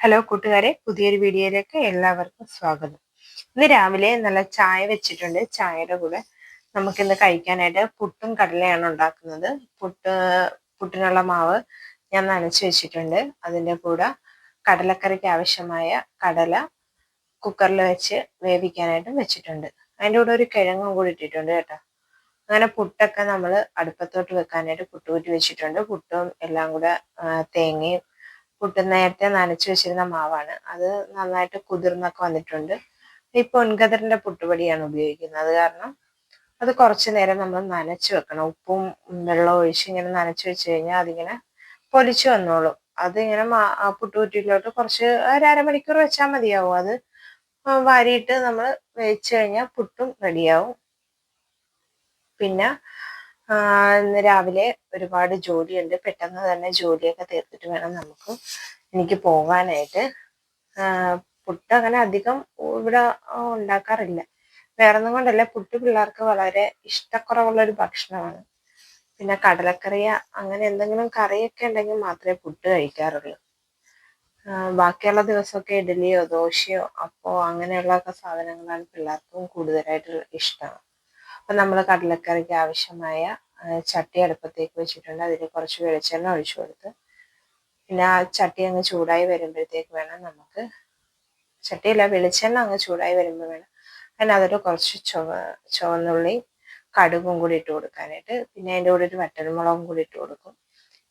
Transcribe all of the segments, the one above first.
Hello കൂട്ടുകാരെ പുതിയൊരു വീഡിയോയിലേക്ക് എല്ലാവർക്കും സ്വാഗതം. ഇന്ന് രാവിലെ നല്ല ചായ വെച്ചിട്ടുണ്ട്. ചായയുടെ കൂടെ നമുക്കിന്ന് കഴിക്കാനായിട്ട് പുട്ടും കടലയാണ് ഉണ്ടാക്കുന്നത്. പുട്ട് പുട്ടിനുള്ള മാവ് ഞാൻ നനച്ച് വെച്ചിട്ടുണ്ട്. അതിന്റെ കൂടെ കടലക്കറിക്ക് ആവശ്യമായ കടല കുക്കറിൽ വെച്ച് വേവിക്കാനായിട്ടും വെച്ചിട്ടുണ്ട്. അതിന്റെ കൂടെ ഒരു കിഴങ്ങും കൂടി ഇട്ടിട്ടുണ്ട് കേട്ടോ. അങ്ങനെ പുട്ടൊക്കെ നമ്മൾ അടുപ്പത്തോട്ട് വെക്കാനായിട്ട് പുട്ടുകൂറ്റി വെച്ചിട്ടുണ്ട്. പുട്ടും എല്ലാം കൂടെ തേങ്ങയും പുട്ട് നേരത്തെ നനച്ചു വെച്ചിരുന്ന മാവാണ്. അത് നന്നായിട്ട് കുതിർന്നൊക്കെ വന്നിട്ടുണ്ട്. ഇപ്പോൾ പൊൻകതിറിന്റെ പുട്ടുപൊടിയാണ് ഉപയോഗിക്കുന്നത്. കാരണം അത് കുറച്ച് നേരം നമ്മൾ നനച്ചു വെക്കണം. ഉപ്പും വെള്ളവും ഒഴിച്ച് ഇങ്ങനെ നനച്ചു വെച്ച് കഴിഞ്ഞാൽ അതിങ്ങനെ പൊലിച്ചു വന്നോളും. അതിങ്ങനെ പുട്ടുകുറ്റിയിലോട്ട് കുറച്ച് ഒരു അരമണിക്കൂർ വെച്ചാൽ മതിയാവും. അത് വാരിയിട്ട് നമ്മൾ വെച്ച് കഴിഞ്ഞാൽ പുട്ടും റെഡിയാവും പിന്നെ ഇന്ന് രാവിലെ ഒരുപാട് ജോലിയുണ്ട്. പെട്ടെന്ന് തന്നെ ജോലിയൊക്കെ തീർത്തിട്ട് വേണം നമുക്ക് എനിക്ക് പോകാനായിട്ട്. പുട്ട് അങ്ങനെ അധികം ഇവിടെ ഉണ്ടാക്കാറില്ല. വേറൊന്നും കൊണ്ടല്ല പുട്ട് പിള്ളേർക്ക് വളരെ ഇഷ്ടക്കുറവുള്ള ഒരു ഭക്ഷണമാണ്. പിന്നെ കടലക്കറിയ അങ്ങനെ എന്തെങ്കിലും കറിയൊക്കെ ഉണ്ടെങ്കിൽ മാത്രമേ പുട്ട് കഴിക്കാറുള്ളൂ. ബാക്കിയുള്ള ദിവസമൊക്കെ ഇഡലിയോ ദോശയോ അപ്പോ അങ്ങനെയുള്ള സാധനങ്ങളാണ് പിള്ളേർക്കും കൂടുതലായിട്ട് ഇഷ്ടം. അപ്പം നമ്മൾ കടലക്കറിക്ക് ആവശ്യമായ ചട്ടി അടുപ്പത്തേക്ക് വെച്ചിട്ടുണ്ട്. അതിൽ കുറച്ച് വെളിച്ചെണ്ണ ഒഴിച്ചു കൊടുത്ത് പിന്നെ ആ ചട്ടി അങ്ങ് ചൂടായി വരുമ്പോഴത്തേക്ക് വേണം നമുക്ക് ചട്ടിയല്ല വെളിച്ചെണ്ണ അങ്ങ് ചൂടായി വരുമ്പോൾ വേണം. അതിനകത്തോട്ട് കുറച്ച് ചുവ ചുവന്നുള്ളി കടുകും കൂടി ഇട്ട് കൊടുക്കാനായിട്ട്. പിന്നെ അതിന്റെ കൂടെ ഒരു വറ്റൽമുളകും കൂടി ഇട്ട് കൊടുക്കും.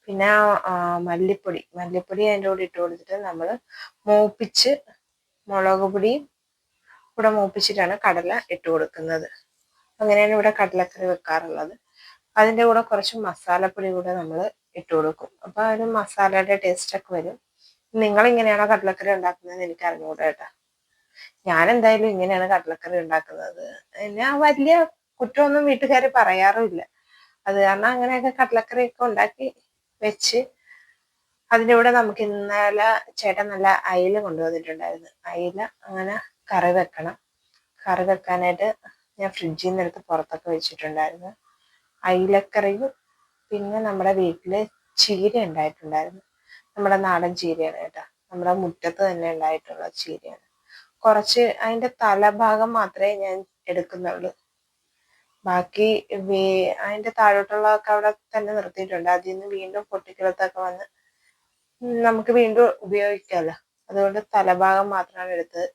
പിന്നെ മല്ലിപ്പൊടി. മല്ലിപ്പൊടി അതിന്റെ കൂടെ ഇട്ട് കൊടുത്തിട്ട് നമ്മൾ മൂപ്പിച്ച് മുളക് പൊടിയും കൂടെ മൂപ്പിച്ചിട്ടാണ് കടല ഇട്ട് കൊടുക്കുന്നത്. അങ്ങനെയാണ് ഇവിടെ കടലക്കറി വെക്കാറുള്ളത്. അതിന്റെ കൂടെ കുറച്ച് മസാലപ്പൊടി കൂടെ നമ്മൾ ഇട്ട് കൊടുക്കും. അപ്പോൾ ഒരു മസാലയുടെ ടേസ്റ്റൊക്കെ വരും. നിങ്ങൾ ഇങ്ങനെയാണോ കടലക്കറി ഉണ്ടാക്കുന്നതെന്ന് എനിക്ക് അറിഞ്ഞുകൂടാ കേട്ടോ. ഞാൻ എന്തായാലും ഇങ്ങനെയാണ് കടലക്കറി ഉണ്ടാക്കുന്നത്. ഞാൻ വലിയ കുറ്റമൊന്നും വീട്ടുകാർ പറയാറുമില്ല. അത് കാരണം അങ്ങനെയൊക്കെ കടലക്കറിയൊക്കെ ഉണ്ടാക്കി വെച്ച് അതിന്റെ കൂടെ നമുക്ക് ഇന്നലെ ചേട്ടൻ നല്ല അയില കൊണ്ടുവന്നിട്ടുണ്ടായിരുന്നു. അയില അങ്ങനെ കറി വെക്കണം. കറി വെക്കാനായിട്ട് ഞാൻ ഫ്രിഡ്ജിൽ നിന്ന് എടുത്ത് പുറത്തൊക്കെ വെച്ചിട്ടുണ്ടായിരുന്നു. അയിലക്കറിയും പിന്നെ നമ്മുടെ വീട്ടിൽ ചീര ഉണ്ടായിട്ടുണ്ടായിരുന്നു. നമ്മുടെ നാടൻ ചീരയാണ് കേട്ടോ. നമ്മുടെ മുറ്റത്ത് തന്നെ ഉണ്ടായിട്ടുള്ള ചീരയാണ്. കുറച്ച് അതിന്റെ തലഭാഗം മാത്രമേ ഞാൻ എടുക്കുന്നുള്ളൂ. ബാക്കി വേ അതിന്റെ താഴോട്ടുള്ളതൊക്കെ അവിടെ തന്നെ നിർത്തിയിട്ടുണ്ട്. അതിൽ നിന്ന് വീണ്ടും പൊട്ടിക്കലത്തൊക്കെ വന്ന് നമുക്ക് വീണ്ടും ഉപയോഗിക്കാമല്ലോ അതുകൊണ്ട് തലഭാഗം മാത്രമാണ് എടുത്തത്.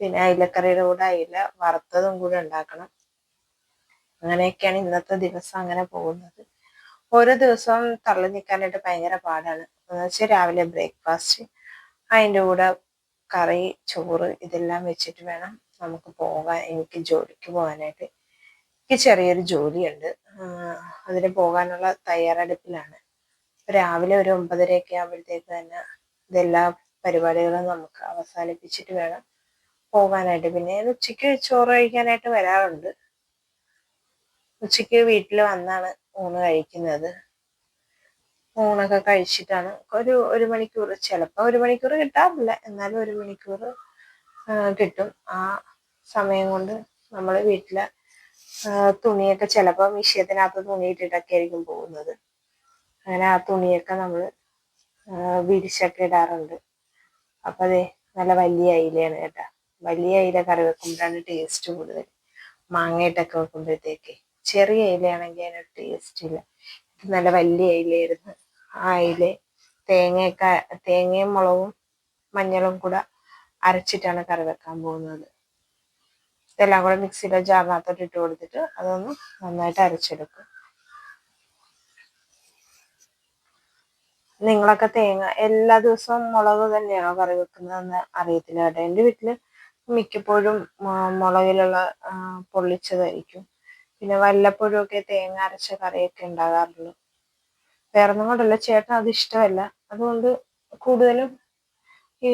പിന്നെ അയിലക്കറിയുടെ കൂടെ അയില വറുത്തതും കൂടെ ഉണ്ടാക്കണം. അങ്ങനെയൊക്കെയാണ് ഇന്നത്തെ ദിവസം അങ്ങനെ പോകുന്നത്. ഓരോ ദിവസവും തള്ളി നിൽക്കാനായിട്ട് ഭയങ്കര പാടാണ്. എന്ന് വെച്ചാൽ രാവിലെ ബ്രേക്ക്ഫാസ്റ്റ് അതിന്റെ കൂടെ കറി ചോറ് ഇതെല്ലാം വെച്ചിട്ട് വേണം നമുക്ക് പോകാൻ എനിക്ക് ജോലിക്ക് പോകാനായിട്ട്. എനിക്ക് ചെറിയൊരു ജോലിയുണ്ട്. അതിന് പോകാനുള്ള തയ്യാറെടുപ്പിലാണ്. രാവിലെ ഒരു ഒമ്പതരയൊക്കെ ആകുമ്പോഴത്തേക്ക് തന്നെ ഇതെല്ലാ പരിപാടികളും നമുക്ക് അവസാനിപ്പിച്ചിട്ട് വേണം. പോകാനായിട്ട്. പിന്നെ ഉച്ചയ്ക്ക് ചോറ് കഴിക്കാനായിട്ട് വരാറുണ്ട്. ഉച്ചയ്ക്ക് വീട്ടിൽ വന്നാണ് ഊണ് കഴിക്കുന്നത്. ഊണൊക്കെ കഴിച്ചിട്ടാണ്. ഒരു ഒരു മണിക്കൂർ ചിലപ്പോൾ ഒരു മണിക്കൂർ കിട്ടാറില്ല. എന്നാലും ഒരു മണിക്കൂർ കിട്ടും. ആ സമയം കൊണ്ട് നമ്മൾ വീട്ടിലെ തുണിയൊക്കെ ചിലപ്പോൾ വിഷയത്തിനകത്ത് തുണി ഇട്ടിട്ടൊക്കെ ആയിരിക്കും പോകുന്നത്. അങ്ങനെ ആ തുണിയൊക്കെ നമ്മൾ വിരിച്ചൊക്കെ ഇടാറുണ്ട്. അപ്പം അതെ നല്ല വലിയ അയിലയാണ് കേട്ടോ. വലിയ ഇല കറി വെക്കുമ്പോഴാണ് ടേസ്റ്റ് കൂടുതൽ. മാങ്ങയിട്ടൊക്കെ വെക്കുമ്പോഴത്തേക്ക് ചെറിയ ഇലയാണെങ്കിൽ അതിനൊരു ടേസ്റ്റ് ഇല്ല. ഇത് നല്ല വലിയ ഇലയായിരുന്നു. ആ ഇല തേങ്ങയൊക്കെ തേങ്ങയും മുളകും മഞ്ഞളും കൂടെ അരച്ചിട്ടാണ് കറി വെക്കാൻ പോകുന്നത്. ഇതെല്ലാം കൂടെ മിക്സിയിലെ ജാറിനകത്തോട്ട് ഇട്ട് കൊടുത്തിട്ട് അതൊന്ന് നന്നായിട്ട് അരച്ചെടുക്കും. നിങ്ങളൊക്കെ തേങ്ങ എല്ലാ ദിവസവും മുളക് തന്നെയാണോ കറി വെക്കുന്നതെന്ന് അറിയത്തില്ല കേട്ടോ. എന്റെ വീട്ടിൽ മിക്കപ്പോഴും മുളകിലുള്ള പൊള്ളിച്ചതായിരിക്കും. പിന്നെ വല്ലപ്പോഴും ഒക്കെ തേങ്ങ അരച്ച കറിയൊക്കെ ഉണ്ടാകാറുള്ളൂ. വേറൊന്നും കൊണ്ടല്ല ചേട്ടൻ അത് ഇഷ്ടമല്ല. അതുകൊണ്ട് കൂടുതലും ഈ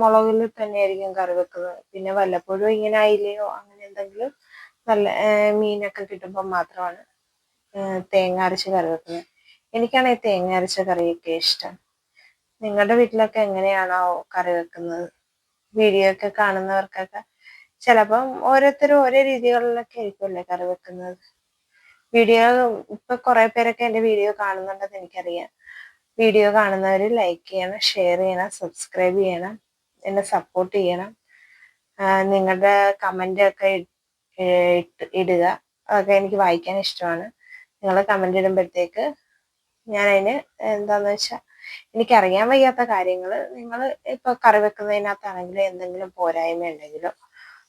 മുളകിൽ തന്നെയായിരിക്കും കറി വെക്കുന്നത്. പിന്നെ വല്ലപ്പോഴും ഇങ്ങനെ അയിലയോ അങ്ങനെ എന്തെങ്കിലും നല്ല മീനൊക്കെ കിട്ടുമ്പോൾ മാത്രമാണ് തേങ്ങ അരച്ച് കറി വെക്കുന്നത്. എനിക്കാണെങ്കിൽ തേങ്ങ അരച്ച കറിയൊക്കെ ഇഷ്ടം. നിങ്ങളുടെ വീട്ടിലൊക്കെ എങ്ങനെയാണോ കറി വെക്കുന്നത്? വീഡിയോ ഒക്കെ കാണുന്നവർക്കൊക്കെ ചിലപ്പം ഓരോരുത്തരും ഓരോ രീതികളിലൊക്കെ ആയിരിക്കുമല്ലേ കറി വെക്കുന്നത്. വീഡിയോ ഇപ്പൊ കുറെ പേരൊക്കെ എന്റെ വീഡിയോ കാണുന്നുണ്ടെന്ന് എനിക്കറിയാം. വീഡിയോ കാണുന്നവർ ലൈക്ക് ചെയ്യണം ഷെയർ ചെയ്യണം സബ്സ്ക്രൈബ് ചെയ്യണം എന്നെ സപ്പോർട്ട് ചെയ്യണം. നിങ്ങളുടെ കമന്റ് ഒക്കെ ഇടുക. അതൊക്കെ എനിക്ക് വായിക്കാൻ ഇഷ്ടമാണ്. നിങ്ങൾ കമന്റ് ഇടുമ്പോഴത്തേക്ക് ഞാൻ അതിന് എന്താണെന്ന് വെച്ചാൽ എനിക്കറിയാൻ വയ്യാത്ത കാര്യങ്ങൾ നിങ്ങൾ ഇപ്പോൾ കറി വെക്കുന്നതിനകത്താണെങ്കിലും എന്തെങ്കിലും പോരായ്മ ഉണ്ടെങ്കിലോ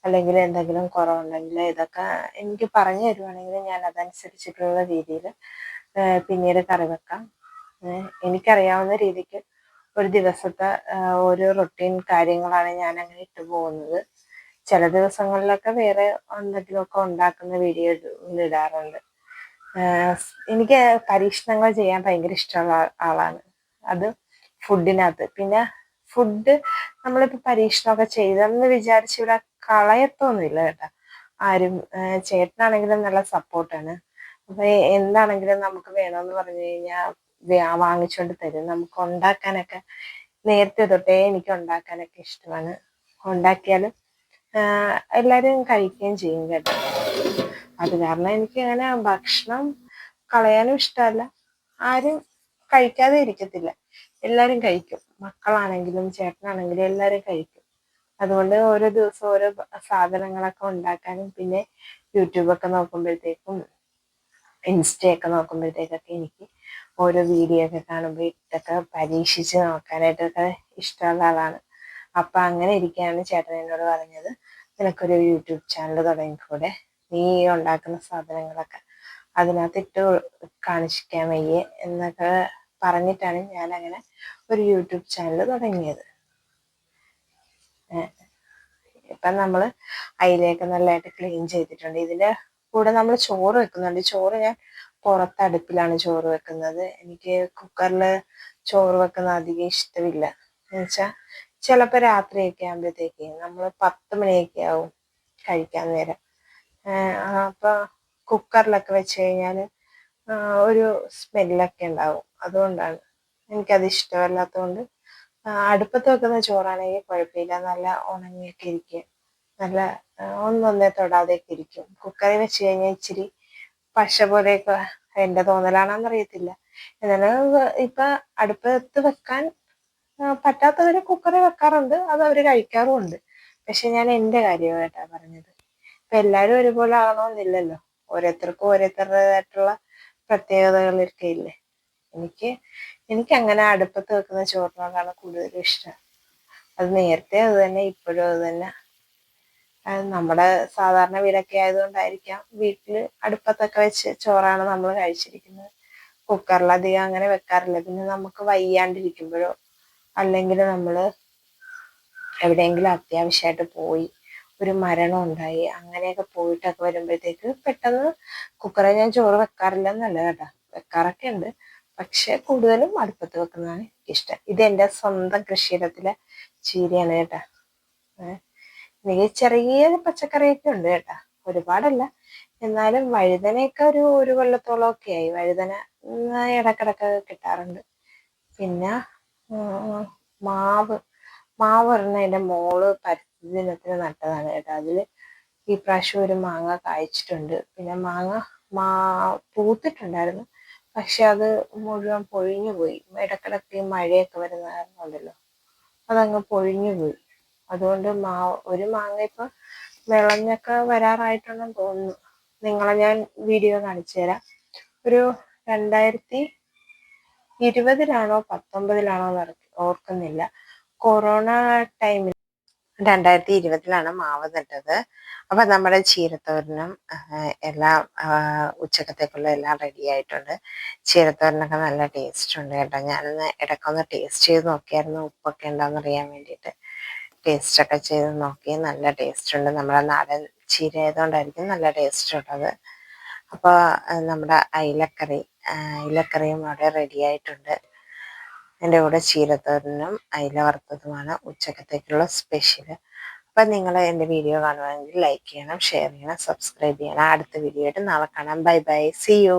അല്ലെങ്കിൽ എന്തെങ്കിലും കുറവുണ്ടെങ്കിൽ ഇതൊക്കെ എനിക്ക് പറഞ്ഞു തരുവാണെങ്കിൽ ഞാൻ അതനുസരിച്ചിട്ടുള്ള രീതിയിൽ പിന്നീട് കറി വെക്കാം. എനിക്കറിയാവുന്ന രീതിക്ക് ഒരു ദിവസത്തെ ഓരോ റൊട്ടീൻ കാര്യങ്ങളാണ് ഞാൻ അങ്ങനെ ഇട്ടു പോകുന്നത്. ചില ദിവസങ്ങളിലൊക്കെ വേറെ എന്തെങ്കിലുമൊക്കെ ഉണ്ടാക്കുന്ന വീഡിയോ ഇടാറുണ്ട്. എനിക്ക് പരീക്ഷണങ്ങൾ ചെയ്യാൻ ഭയങ്കര ഇഷ്ടമുള്ള ആളാണ്. അത് ഫുഡിനകത്ത് പിന്നെ ഫുഡ് നമ്മളിപ്പോൾ പരീക്ഷണമൊക്കെ ചെയ്തെന്ന് വിചാരിച്ച് ഇവിടെ കളയത്തൊന്നുമില്ല കേട്ടോ. ആരും ചേട്ടനാണെങ്കിലും നല്ല സപ്പോർട്ടാണ് അപ്പൊ എന്താണെങ്കിലും നമുക്ക് വേണമെന്ന് പറഞ്ഞു കഴിഞ്ഞാൽ വാങ്ങിച്ചുകൊണ്ട് തരും. നമുക്ക് ഉണ്ടാക്കാനൊക്കെ നേരത്തെ തൊട്ടേ എനിക്ക് ഉണ്ടാക്കാനൊക്കെ ഇഷ്ടമാണ്. ഉണ്ടാക്കിയാലും എല്ലാവരും കഴിക്കുകയും ചെയ്യും കേട്ടോ. അത് കാരണം എനിക്ക് അങ്ങനെ ഭക്ഷണം കളയാനും ഇഷ്ടമല്ല. ആരും കഴിക്കാതെ ഇരിക്കത്തില്ല എല്ലാവരും കഴിക്കും. മക്കളാണെങ്കിലും ചേട്ടനാണെങ്കിലും എല്ലാവരും കഴിക്കും. അതുകൊണ്ട് ഓരോ ദിവസം ഓരോ സാധനങ്ങളൊക്കെ ഉണ്ടാക്കാനും പിന്നെ യൂട്യൂബൊക്കെ നോക്കുമ്പോഴത്തേക്കും ഇൻസ്റ്റയൊക്കെ നോക്കുമ്പോഴത്തേക്കൊക്കെ എനിക്ക് ഓരോ വീഡിയോ ഒക്കെ കാണുമ്പോൾ ഇതൊക്കെ പരീക്ഷിച്ച് നോക്കാനായിട്ടൊക്കെ ഇഷ്ടമുള്ള ആളാണ്. അപ്പം അങ്ങനെ ഇരിക്കുകയാണ് ചേട്ടൻ എന്നോട് പറഞ്ഞത്. നിനക്കൊരു യൂട്യൂബ് ചാനൽ തുടങ്ങിക്കൂടെ? നീ ഉണ്ടാക്കുന്ന സാധനങ്ങളൊക്കെ അതിനകത്ത് ഇട്ട് കാണിക്കാൻ വയ്യേ എന്നൊക്കെ പറഞ്ഞിട്ടാണ് ഞാൻ അങ്ങനെ ഒരു യൂട്യൂബ് ചാനൽ തുടങ്ങിയത്. ഇപ്പം നമ്മൾ അതിലേക്ക് നല്ലതായിട്ട് ക്ലീൻ ചെയ്തിട്ടുണ്ട്. ഇതിന്റെ കൂടെ നമ്മൾ ചോറ് വെക്കുന്നുണ്ട്. ചോറ് ഞാൻ പുറത്ത് അടുപ്പിലാണ് ചോറ് വെക്കുന്നത്. എനിക്ക് കുക്കറിൽ ചോറ് വെക്കുന്ന അധികം ഇഷ്ടമില്ല. എന്നുവെച്ചാൽ ചിലപ്പോൾ രാത്രിയൊക്കെ ആകുമ്പോഴത്തേക്ക് നമ്മൾ പത്ത് മണിയൊക്കെ ആവും കഴിക്കാൻ നേരം. അപ്പോൾ കുക്കറിലൊക്കെ വെച്ച് കഴിഞ്ഞാൽ ഒരു സ്മെല്ലൊക്കെ ഉണ്ടാവും. അതുകൊണ്ടാണ് എനിക്കത് ഇഷ്ടമല്ലാത്തതുകൊണ്ട്. അടുപ്പത്ത് വെക്കുന്ന ചോറാണെങ്കിൽ കുഴപ്പമില്ല. നല്ല ഉണങ്ങിയൊക്കെ ഇരിക്കും. നല്ല ഒന്നൊന്നേ തൊടാതെയൊക്കെ ഇരിക്കും. കുക്കറിൽ വെച്ച് കഴിഞ്ഞാൽ ഇച്ചിരി പശ പോലെയൊക്കെ എന്റെ തോന്നലാണെന്നറിയത്തില്ല. എന്നാലും ഇപ്പം അടുപ്പത്ത് വെക്കാൻ പറ്റാത്തവർ കുക്കറിൽ വെക്കാറുണ്ട്. അത് അവർ കഴിക്കാറുമുണ്ട്. പക്ഷെ ഞാൻ എന്റെ കാര്യമായിട്ടാണ് പറഞ്ഞത്. ഇപ്പം എല്ലാവരും ഒരുപോലെ ആകണമെന്നില്ലല്ലോ. ഓരോരുത്തർക്കും ഓരോരുത്തരുടേതായിട്ടുള്ള പ്രത്യേകതകളൊക്കെ ഇല്ലേ എനിക്ക് എനിക്ക് അങ്ങനെ അടുപ്പത്ത് വെക്കുന്ന ചോറിനോടാണ് കൂടുതൽ ഇഷ്ടം. അത് നേരത്തെ അത് തന്നെ ഇപ്പോഴും അത് തന്നെ. നമ്മുടെ സാധാരണ വീടൊക്കെ ആയതുകൊണ്ടായിരിക്കാം വീട്ടിൽ അടുപ്പത്തൊക്കെ വെച്ച് ചോറാണ് നമ്മൾ കഴിച്ചിരിക്കുന്നത്. കുക്കറിലധികം അങ്ങനെ വെക്കാറില്ല. പിന്നെ നമുക്ക് വയ്യാണ്ടിരിക്കുമ്പോഴോ അല്ലെങ്കിൽ നമ്മൾ എവിടെയെങ്കിലും അത്യാവശ്യമായിട്ട് പോയി ഒരു മരണം ഉണ്ടായി. അങ്ങനെയൊക്കെ പോയിട്ടൊക്കെ വരുമ്പോഴത്തേക്ക് പെട്ടെന്ന് കുക്കറിൽ ഞാൻ ചോറ് വെക്കാറില്ല എന്നല്ല കേട്ടോ. വെക്കാറൊക്കെ ഉണ്ട് പക്ഷെ കൂടുതലും അടുപ്പത്ത് വെക്കുന്നതാണ് എനിക്കിഷ്ടം. ഇത് എന്റെ സ്വന്തം കൃഷിയിടത്തിലെ ചീരയാണ് കേട്ടാ. എനിക്ക് ചെറിയ പച്ചക്കറിയൊക്കെ ഉണ്ട് കേട്ടാ. ഒരുപാടല്ല. എന്നാലും വഴുതനയൊക്കെ ഒരു ഒരു കൊല്ലത്തോളം ഒക്കെ ആയി. വഴുതന ഇടക്കിടക്ക് കിട്ടാറുണ്ട്. പിന്നെ മാവ്. മാവ് പറഞ്ഞ എന്റെ മോൾ പരിസ്ഥിതി ദിനത്തിന് നട്ടതാണ് കേട്ടോ അതിൽ ഈ പ്രാവശ്യം ഒരു മാങ്ങ കായ്ച്ചിട്ടുണ്ട്. പിന്നെ മാങ്ങ മാ പൂത്തിട്ടുണ്ടായിരുന്നു. പക്ഷെ അത് മുഴുവൻ പൊഴിഞ്ഞു പോയി. ഇടക്കിടക്ക് മഴയൊക്കെ വരുന്ന കാരണം ഉണ്ടല്ലോ. അതങ്ങ് പൊഴിഞ്ഞു പോയി. അതുകൊണ്ട് മാ ഒരു മാങ്ങ ഇപ്പൊ വിളഞ്ഞൊക്കെ വരാറായിട്ടുണ്ടെന്ന് തോന്നുന്നു. നിങ്ങളെ ഞാൻ വീഡിയോ കാണിച്ചു തരാം. ഒരു രണ്ടായിരത്തി ഇരുപതിലാണോ പത്തൊമ്പതിലാണോ എന്ന് ഓർക്കുന്നില്ല. കൊറോണ ടൈമിൽ രണ്ടായിരത്തി ഇരുപതിലാണ് മാവ് നട്ടത് അപ്പൊ നമ്മുടെ ചീരത്തോരനും എല്ലാം ഉച്ചക്കത്തേക്കുള്ള എല്ലാം റെഡി ആയിട്ടുണ്ട്. ചീരത്തോരനൊക്കെ നല്ല ടേസ്റ്റ് ഉണ്ട് കേട്ടോ. ഞാനൊന്ന് ഇടയ്ക്കൊന്ന് ടേസ്റ്റ് ചെയ്ത് നോക്കിയായിരുന്നു ഉപ്പൊക്കെ ഉണ്ടോയെന്ന് അറിയാൻ വേണ്ടിയിട്ട്. ടേസ്റ്റ് ഒക്കെ ചെയ്ത് നോക്കി നല്ല ടേസ്റ്റ് ഉണ്ട്. നമ്മുടെ നാടൻ ചീര ആയതുകൊണ്ടായിരിക്കും നല്ല ടേസ്റ്റ് ഉള്ളത്. അപ്പോൾ നമ്മുടെ അയിലക്കറി അയിലക്കറിയും അവിടെ റെഡി ആയിട്ടുണ്ട്. എന്റെ കൂടെ ചീരത്തോരനും അയില വറുത്തതുമാണ് ഉച്ചക്കത്തേക്കുള്ള സ്പെഷ്യൽ അപ്പം നിങ്ങൾ എന്റെ വീഡിയോ കാണുവാണെങ്കിൽ ലൈക്ക് ചെയ്യണം ഷെയർ ചെയ്യണം സബ്സ്ക്രൈബ് ചെയ്യണം. അടുത്ത വീഡിയോ ആയിട്ട് നാളെ കാണാം. Bye bye C U